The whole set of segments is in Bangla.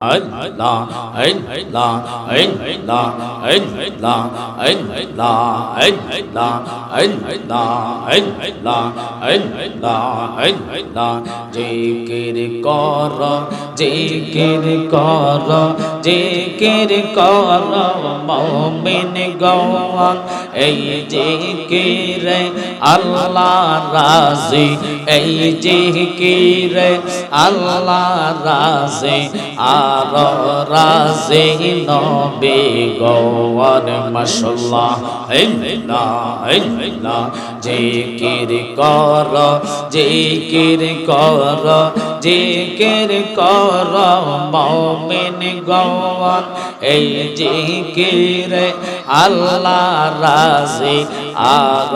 哎啦哎啦哎啦哎啦哎啦哎啦哎啦哎啦哎啦哎啦哎啦，这个的歌儿。জিকির কর জিকির কর, মমিন গওয়ান। এই জিকির আল্লাহ রাজি, এই জিকির আল্লাহ রাজি, আর রাজি নবী গওয়ান মাশাল্লাহ ইল্লা ইল্লা, জিকির কর জিকির কর জিকির কর। মমিন গওয়ান এই জিকির আল্লাহ রাজি আর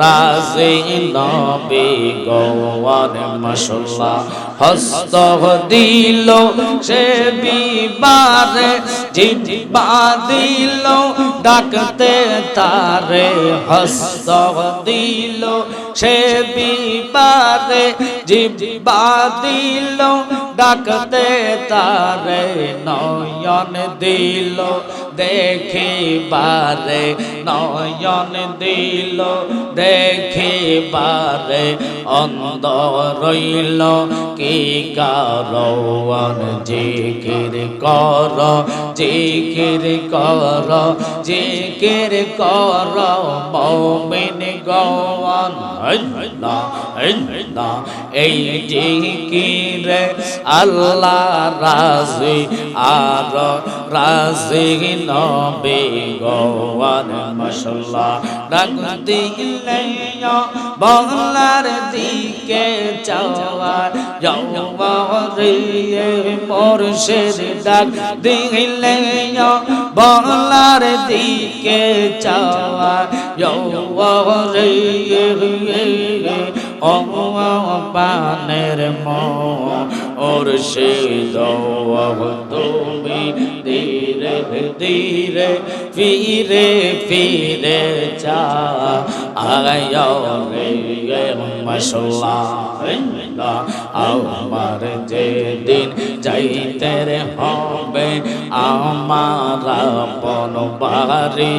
রাজি, নবী গওয়ান মাশাল্লাহ হস্ত দিল সে বিবারে জিবা দিল ডাকতে তারে। হস্ত দিল সে বিবারে জিবা দিল ডাকতে তারে। নয়ন দিল দেখিবারে, নয়ন দিল দেখিবারে, অন্ধ রইল কি কারণ? জিকির কর জিকির কর জিকির কর, মমিন গওয়ান। এই জিকির আল্লাহ রাজি, আর রাজি নবে গওয়ান মশলা ডাক দিলে বাংলার দিকে চাওয়ার যাওয়ারে মোরশেদ, ডাক দিলে বাংলার দিকে চাওয়ার যাওয়ারে ও পানের মো ওর সে তুমি ধীরে ধীরে ফিরে ফিরে চা আয় রে আমার যে দিন যাইতে রে হবে আমার আপন বাড়ি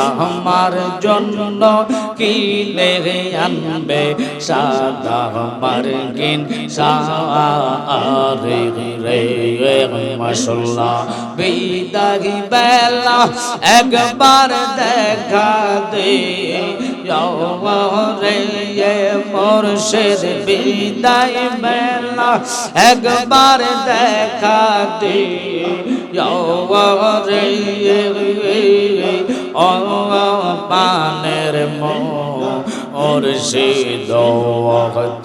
আমার জন্য কি লেগে আনবে সাদা মার্গিন সারে রে মশলা বিদাগি বেলা একবার দেখা দে রে মোরশেদ। বিদায় বেলা একবার দেখা দে রে পানের মো ওর সে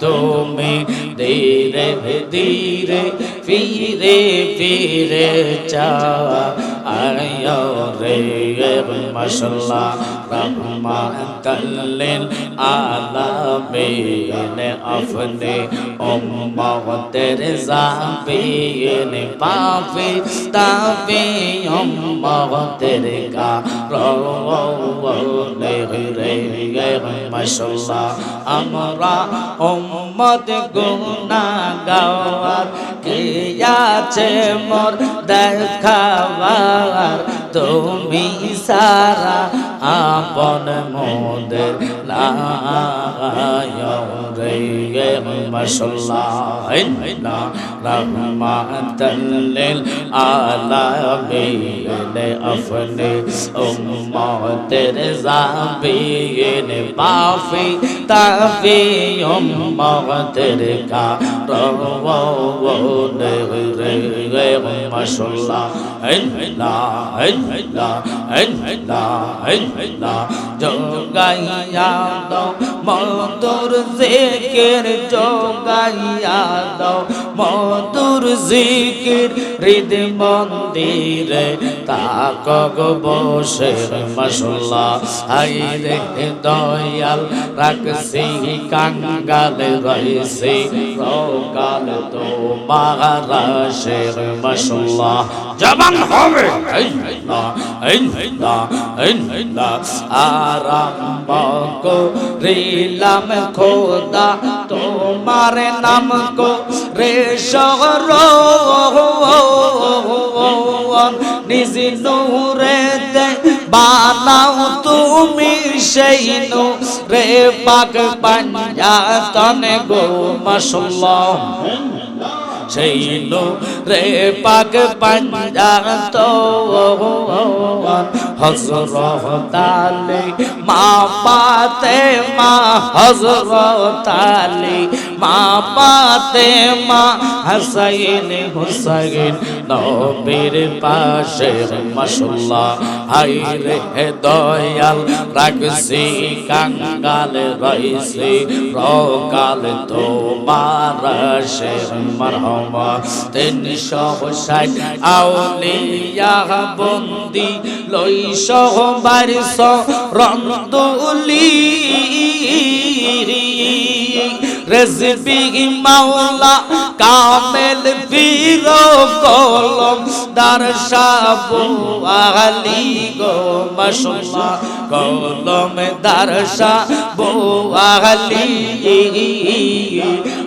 তুমি ধীরে ধীরে ফিরে ফিরে চা আয় রে মশলা রহমাতাল্লিল আলামিন, আপনি উম্মতের জাবিন পাপি, তাপি, উম্মতের কা মশলা আমরা উম্মত গুনাহগার কে আছে মোর দেখাবার তুমি সারা আপন মোদের রে মশলা রহমাতাল্লিল আলামিন, আপনি উম্মতের জাবিন পাফি তাফি উম্মতের কা রওনে রে মশলা ইল্লা ইল্লা ইল্লা দাও, মধুর জিকির জগাইয়া দাও, মধুর জিকির হৃদ মন্দিরে তাক বসে মশলা হাই রে দয়াল রাখছি, কাঙ্গাল রইছি রকাল তো মহারাশের মশলা জবান হবে। আরম্ভ করিলাম খোদা, তোমার নাম কো রে শহর নিজ নূরেতে বানাও তুমি সেই রে পাক পাঞ্জাতনে গো মাশাল্লাহ। সেই রে পাক পঞ্জাত হজরত আলী মা পাতে মা হজরত আলী মা পাতে মা হাসাইন হুসাইন নবীর পাশে মাশাল্লাহ হাই রে দয়াল, রাখছি, কাঙ্গাল রইছি রকাল তোমার সে মারহামা তিনশো ষাট আউলিয়া বন্দি লইশ বারিশ রন্দুলি রেজবি মাওলা কামেল বীর কলম দর্শাবু আলি গো মশমা কলম দর্শাবু আলি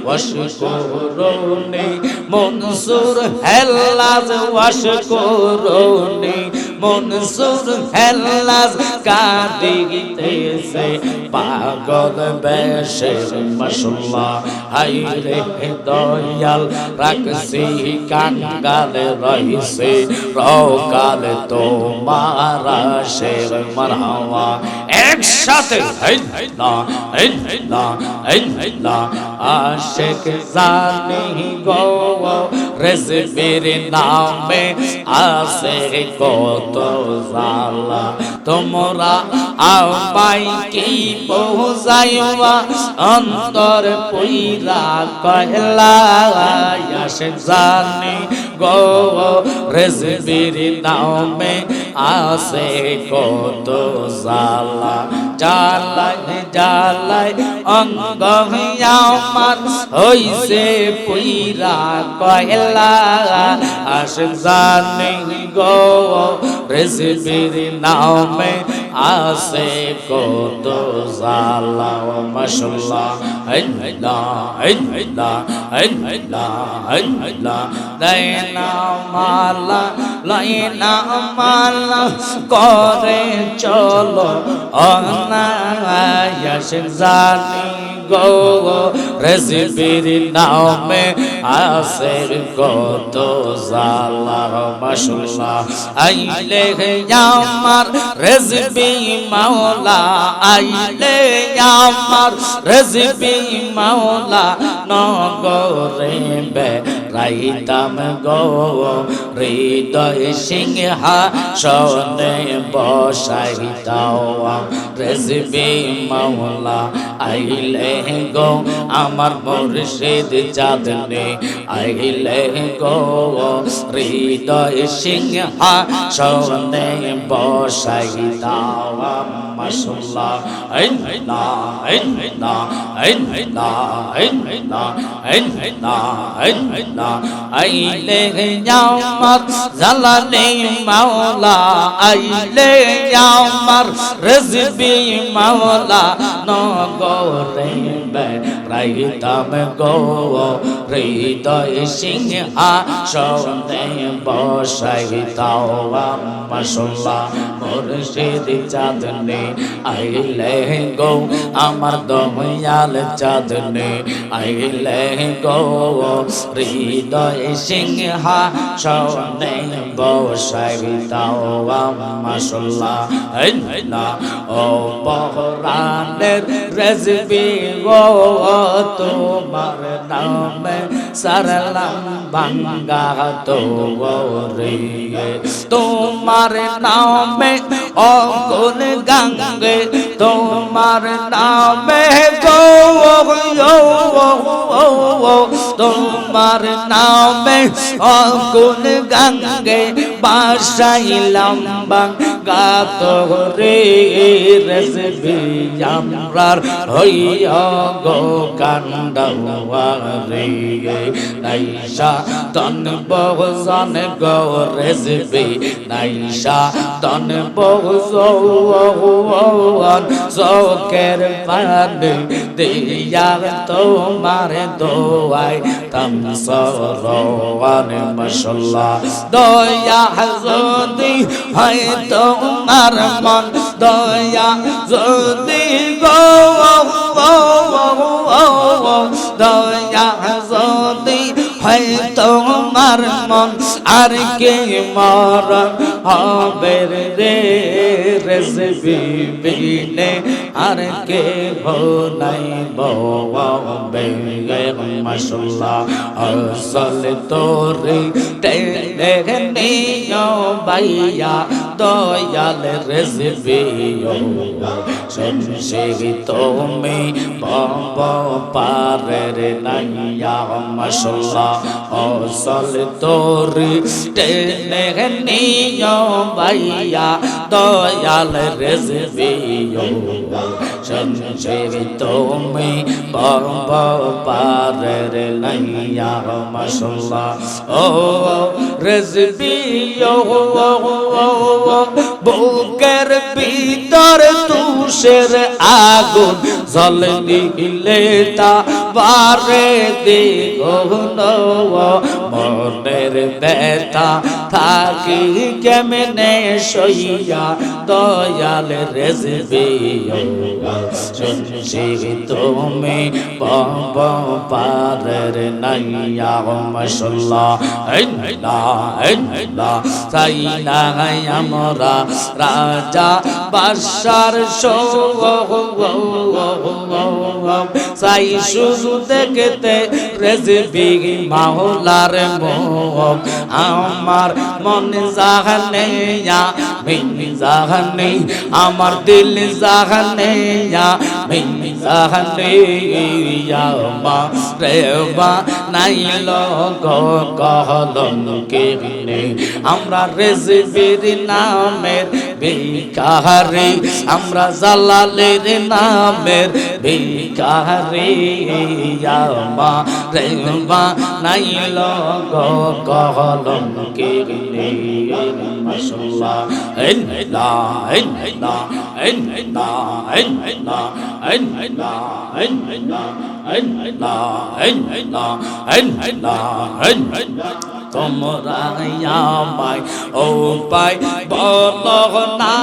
ওয়াশকুরুনি মনসুর হেলাজ ওয়াশকুরুনি মনসুর হেলাজ কাঁদিতেছে পাগল বেশে মাশাল্লাহ। হাই রে দয়াল, রাখছি কাঙ্গালে রইছে রকাল তোমার শের মারহাওয়া একসাথে আশেক জানি গো রেজবির নামে আসে কত জালা তোমরা আপাই কি পৌঁছাইবা অন্তর পুইরা কহলা আসে জানি গো, রেজবির নামে আসে কত জালা জালাই জালাই অঙ্গ আমার হইছে পুইরা কয়লা। আস জানি গো রেসিপির নামে আসে কত জালা মাশাল্লাহ আইলা আইলা আইলা আইলা দাইনা মালা, লাইনা মালা, করে চলো অনায়াস জানি। গো রেসিপির নামে আসে কত জালা মাসুলা আইলে আমার রেসিপি মাওলা, আইলে আমার রেসিপি মাওলা রাইতাম গো। হৃদয় সিংহা সনে বসাইতাও। রেসিপি মাওলা আইলে গো, আমার মুর্শিদ চাঁদনে আইলে গো। হৃদয় সিংহা সনে বসাইতাও। মাশাল্লাহ আইন না আইন না আইন না আইন না আইন না আইন না আইলে আমার জালালে মাওলা, আইলে আমার রেজবি মাওলা নগরে রাইতাম গো হৃদয় সিংহা সনে বসাইতাও মাশাল্লাহ মুর্শিদ চাঁদনে আইলে গো আমার দময়াল চাঁদনে আইলে গো হৃদয় সিংহা সনে বসাইতাও মাশাল্লাহ না ও বহরানের রেজবি গো, তোমার নামে সারলাম বাঙ্গা তো রে তোমার নামে অগুন গঙ্গে, তোমার নামে গো তোমার নামে অগুন গঙ্গে বাসাইলাম বাঙ্গা তো রে রেসবি আমরার হইয়া গো কান্ডাওয়া রে নাইশা তন বহুজন গো রেসবি নাইশা তন বহুজন চোখের পানি দিয়া তোমার দোয়াই। তামসরওয়ান মাশাল্লাহ দয়া যদি হয় তোমার মন দয়া যদি গো দয়া যদি হয় তোমার মন আর কে মরণ হবে রে রেসবি বিনে আর কে নাই ববে মাশাল্লাহ। আসল তোরে টেনে নিও বাইয়া দয়াল রেসবি সংসে তুমি বব পারের নাইয়া, মাশাল্লাহ। আসল তোরে টেনে নিও বাইয়া দয়াল রেসবি शमशेर तुम्हें परम पार नैया मसल्ला ओ रजबी বুকের ভিতর তুষের আগুন জ্বলনি গিলে তা বারে দ্বিগুণ মনের ব্যথা থাকি কেমনে সইয়া দয়াল রেজবি? শুনছি তুমি বব পারের নাইয়া না তাই না আমরা রাজা বাসার الله সাই শুধু দেখতে রেজবি মাওলার মোহ আমার মন জাহানে মিনি জাহানে আমার দিল জাহানে মিনি জাহানে মা রে বা নাইল গো কহলন কে আমরা রেজবির নামের ভিকারি আমরা জালালের নামের ভিকারি মা রে মা নাইল গো কহলন কে এন না এন না এন না এন না এন না এন তোমরা আমায় ও পাই বল না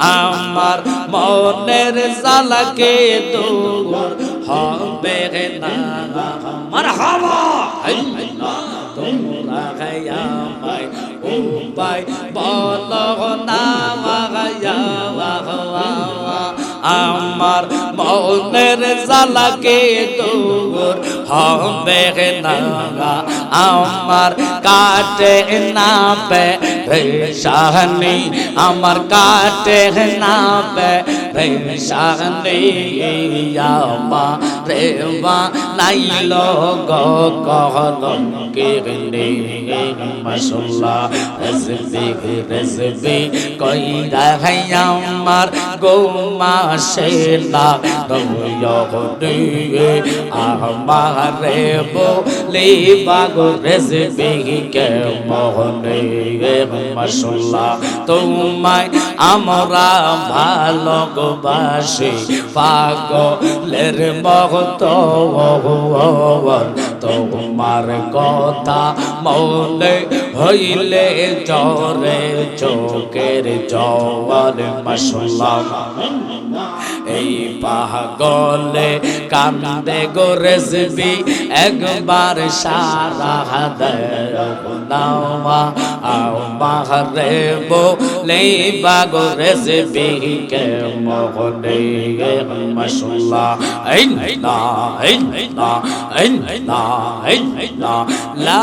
আমার মনের জালাকে দূর হবে না। আমার হাওয়া তোমরা ও পাই বল না আমার মনের জালাকে দূর হবে না আমার কাটে না পে রেশানি আমার কাটে না পে রেশানি আমা রে নাই লোগ কহল কে রে মশলা রসবি কই রাহাই আমার গোমা শেলা দয়ো দে আমার বলে বাগো রেজবি কে মোহনে মাশাল্লাহ? তোমায় আমরা ভালোবাসি। পাগলের মহত তোমার কথা মনে হইলে জরে চোখের জওয়ার মাসাল্লাহ এই পাগলে কান্দে গো রেজবি একবার সারা দেওয়া আও মাহরে বলে বাগো রেজবি কে মোহনে মাসাল্লাহ এই না এই না এই না এই না লা